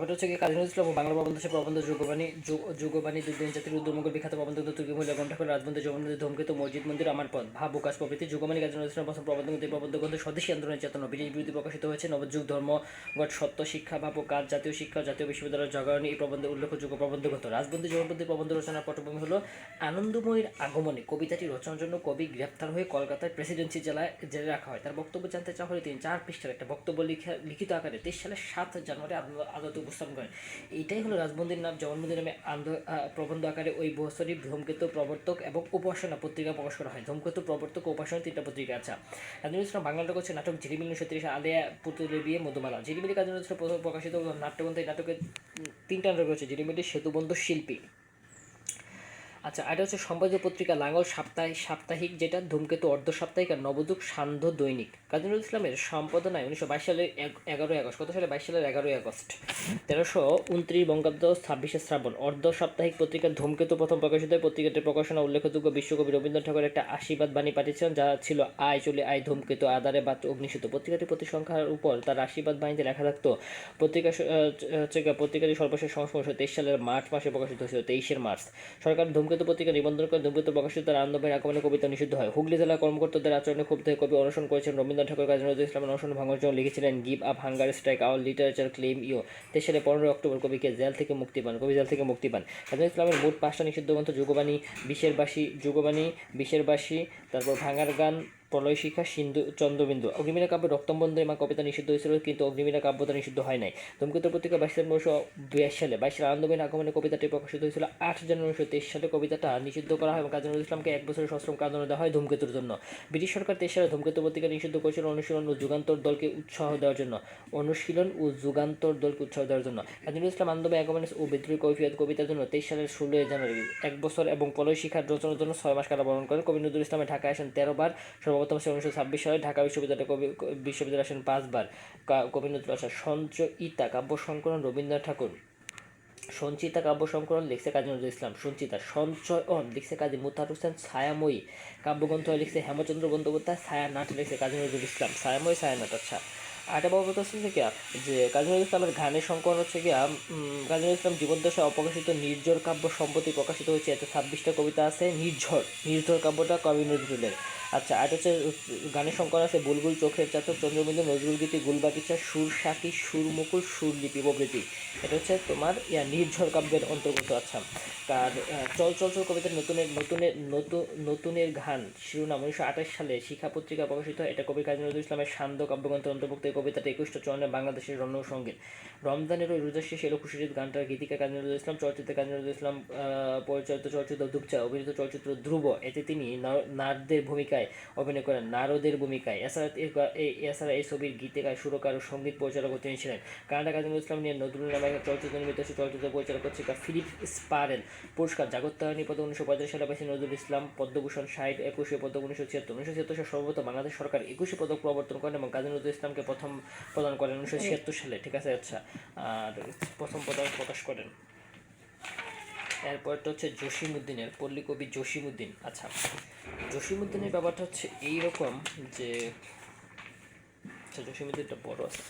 ব্যাপারটা হচ্ছে কাজী নজরুল ইসলাম বাংলা প্রবন্ধ সে প্রবন্ধ যুগবাণী, যুগ- যুগবাণী, দুর্দিন জাতির উদ্যমঙ্গল বিখ্যাত প্রবন্ধ তুর্কি মহিলা গন্ঠাকুর রাজবন্ধু জগন্নাথ ধূমকেতু, মসজিদ মন্দির, আমার পথ ভাব বিকাশ প্রভৃতি যুগবাণী কাজী নজরুল প্রথম প্রবন্ধ প্রবন্ধ গ্রন্থ স্বদেশী আন্দোলনের চেতনা ব্রিটিশ বিরোধী প্রকাশিত হয়েছে। নবযুগ ধর্মগত সত্য, শিক্ষা, ভাব ও কাজ, জাতীয় শিক্ষা, জাতীয় বিশ্ববিদ্যালয়ের জাগরণী এই প্রবন্ধে উল্লেখযোগ্য প্রবন্ধ গ্রন্থ। রাজবন্ধু জগন্নাথের প্রবন্ধ রচনার পটভূমি হলো আনন্দময়ীর আগমনে কবিতাটি রচনার জন্য কবি গ্রেপ্তার হয়ে কলকাতার প্রেসিডেন্সি জেলায় জেলে রাখা হয়। তার বক্তব্য জানতে চাওয়া হলে তিনি চার পৃষ্ঠার একটা বক্তব্য লিখে লিখিত আকারে তেইশ সালের সাত জানুয়ারি আদালতে উপস্থাপন করেন। এইটাই হলো রাজমন্দির নাম জগন্মন্দির নামে আন্দ প্রবন্ধ আকারে ওই বছরই ধূমকেতু প্রবর্তক এবং উপাসনা পত্রিকা প্রকাশ করা হয়। ধূমকেতু প্রবর্তক উপাসনা তিনটা পত্রিকা আছে। কাজী নজরুল বাংলা নাটক হচ্ছে নাটক ঝিলিমিল উনিশশো তিরিশ আলিয়া পুতুলে বিয়ে মধুমালা ঝিলিমিলি কাজী নজরুল প্রকাশিত নাট্যগ্রন্থ। এই নাটকের তিনটা নাটক রয়েছে। ঝিলিমিলি সেতুবন্ধ শিল্পী। আচ্ছা এটা হচ্ছে সম্পাদক পত্রিকা লাঙ্গল সাপ্তাহিক সাপ্তাহিক যেটা, ধূমকেতু, অর্ধ সাপ্তাহিক আর নবযুগ, সান্ধ্য দৈনিক। কাজী নজরুল ইসলামের সম্পাদনায় উনিশশো বাইশ সালের এগারোই আগস্ট, কত সালে? বাইশ সালের এগারোই আগস্ট। তেরোশো উনত্রিশ বঙ্গাব্দ ছাব্বিশে শ্রাবণ, অর্ধ সাপ্তাহিক পত্রিকা ধূমকেতু প্রথম প্রকাশিত হয় পত্রিকাটির প্রকাশনা উল্লেখযোগ্য বিশ্বকবি রবীন্দ্রনাথ ঠাকুর একটা আশীর্বাদ বাণী পাঠিয়েছিলেন, যা ছিল আয় চলে আয়, ধূমকেতু আদারে বাত অগ্নিসূত। পত্রিকাটির প্রতি সংখ্যার উপর তার আশীর্বাদ বাণীতে লেখা থাকতো, পত্রিকা হচ্ছে গিয়ে পত্রিকাটি সর্বশেষ সংস্করণ তেইশ সালের মার্চ মাসে প্রকাশিত হয়েছিল, তেইশের মার্চ। সরকার ধূমকেতু পত্রিকা নিবন্ধন করে ধূমকেতু প্রকাশিত তার আনন্দময় আগমনে কবিতা নিষিদ্ধ হয়। হুগলি জেলার কর্মকর্তাদের আচরণে ক্ষুব্ধ কবি অনশন করেছেন রবীন্দ্রনাথ ঠাকুর, কাজী নজরুল ইসলাম অনশন ভাঙার জন্য লিখেছিলেন give up, hunger strike, our literature claim you. তেসরে পনেরোই অক্টোবর কবিকে জেল থেকে মুক্তি পান, কবি জেল থেকে মুক্তি পান। কাজী ইসলামের মোট পাঁচটা নিষিদ্ধ গ্রন্থ, যুগবাণী বিশ্বের বাসী যুগবাণী বিশ্বের বাসী তারপর ভাঙার গান প্রলয় শিখা সিন্ধু চন্দ্রবিন্দু। অগ্নিমীরা কাব্য রক্তম্বন্ধ এবং কবিতা নিষিদ্ধ হয়েছিল, কিন্তু অগ্নিমীরা কাব্যতা নিষিদ্ধ হয় নাই। ধূমকেতু পত্রিকা বাইশ উনিশশো বিয়াশ সালে বাইশ সালে আনন্দমীর আগমনে কবিতাটি প্রকাশিত হয়েছিল আট জানুয়ারি উনিশশো তেইশ সালে। কবিতাটা নিষিদ্ধ করা হয় এবং কাজী নজরুল ইসলামকে এক বছরের সশ্রম কারাদণ্ড দেওয়া হয় ধূমকেতুর জন্য। ব্রিটিশ সরকার তেইশ সালে ধূমকেতু পত্রিকা নিষিদ্ধ করেছিল অনুশীলন ও যুগান্তর দলকে উৎসাহ দেওয়ার জন্য। অনুশীলন ও যুগান্তর দলকে উৎসাহ দেওয়ার জন্য। কাজী নজরুল ইসলাম আনন্দমে আগমনে ও বিদ্রোহী কৈফিয়ত কবিতার জন্য তেইশ সালের ষোলোই জানুয়ারি, এক বছর এবং প্রলয় শিখার রচনার জন্য ছয় মাস কারাবরণ করেন। কবি নজরুল ইসলামে ঢাকায় আসেন তেরো বার। সর্বপ্রথম আসেন উনিশশো ছাব্বিশ সালে ঢাকা বিশ্ববিদ্যালয়ে কবি বিশ্ববিদ্যালয়ে আসেন পাঁচবার। কবি নজরুল আসেন সঞ্চয়িতা কাব্য সংকলন, রবীন্দ্রনাথ ঠাকুর। সঞ্চিতা কাব্য সংকলন লিখছে কাজী নজরুল ইসলাম। সঞ্চিতা, সঞ্চয়ন লিখছে কাজী মুতার হোসেন ছায়াময়ী। কাব্যগ্রন্থ লিখছে হেমচন্দ্র বন্দ্যোপাধ্যায় ছায়া নাট লিখছে কাজী নজরুল ইসলাম। ছায়াময়ী ছায়া নাট আচ্ছা। আরেকটা কথা হচ্ছে কি, যে কাজী নজরুল ইসলামের গানের সংকলন হচ্ছে কি কাজী নজরুল ইসলাম জীবদ্দশায় অপ্রকাশিত নির্ঝর কাব্য সম্প্রতি প্রকাশিত হয়েছে। এতে ছাব্বিশটা কবিতা আছে, নির্ঝর। নির্ঝর কাব্যটা কবি নজরুলের। আচ্ছা আর হচ্ছে গানের সংকর আছে বুলবুল চোখের চাতক, চন্দ্রবিন্দু নজরুল গীতি, গুলবাগিচা, সুর সাকি সুর মুকুল, সুর লিপি, প্রভৃতি। এটা হচ্ছে তোমার, ইয়া, নির্ঝর কাব্যের অন্তর্গত আচ্ছা। আহ, চল চল চল কবিতার নতুনের নতুনের নতুন নতুনের গান শিরোনাম উনিশশো আঠাশ সালে শিক্ষা পত্রিকা প্রকাশিত। এটা কবি কাজী নজরুল ইসলামের সান্দ কাব্যগ্রন্থের অন্তর্ভুক্ত এই কবিতাটা একুশটা চরণে বাংলাদেশের রণসঙ্গীত রমজানের ওই রোজার শেষে খুশির গানটার গীতিকা কাজী নজরুল ইসলাম চলচ্চিত্রে কাজী নজরুল ইসলাম পরিচালিত চলচ্চিত্র দুপচা অভিনীত চলচ্চিত্র ধ্রুব এতে তিনি নার- নারদের ভূমিকায় অভিনয় করেন নারদের ভূমিকায়। এছাড়া এছাড়া এই ছবির গীতিকার সুরকার ও সংগীত পরিচালক তিনি ছিলেন। কানাডা কাজী নজরুল ইসলাম নিয়ে নজরুল নামে চলচ্চিত্র নির্মিত চলচ্চিত্র পরিচালক পত্রিকা ফিলিপ স্পারেল। পুরস্কার জাগত্তায়নী পদ উনিশশো পঁয়তাল্লিশ সালে পেয়েছে নজরুল ইসলাম পদ্মভূষণ ষাট একুশে পদক উনিশশো ছিয়াত্তর। উনিশশো ছিয়াত্তর সালে সর্বপ্রথম বাংলাদেশ সরকার একুশে পদক প্রবর্তন করেন এবং কাজী নজরুল ইসলামকে প্রথম প্রদান করেন উনিশশো ছিয়াত্তর সালে ঠিক আছে? আচ্ছা আর প্রথম পদক প্রকাশ করেন। এরপরটা হচ্ছে জসিমুদ্দিনের পল্লী কবি জসিমুদ্দিন আচ্ছা জসিমুদ্দিনের ব্যাপারটা হচ্ছে এইরকম যে আচ্ছা জসিমুদ্দিনটা বড় আছে।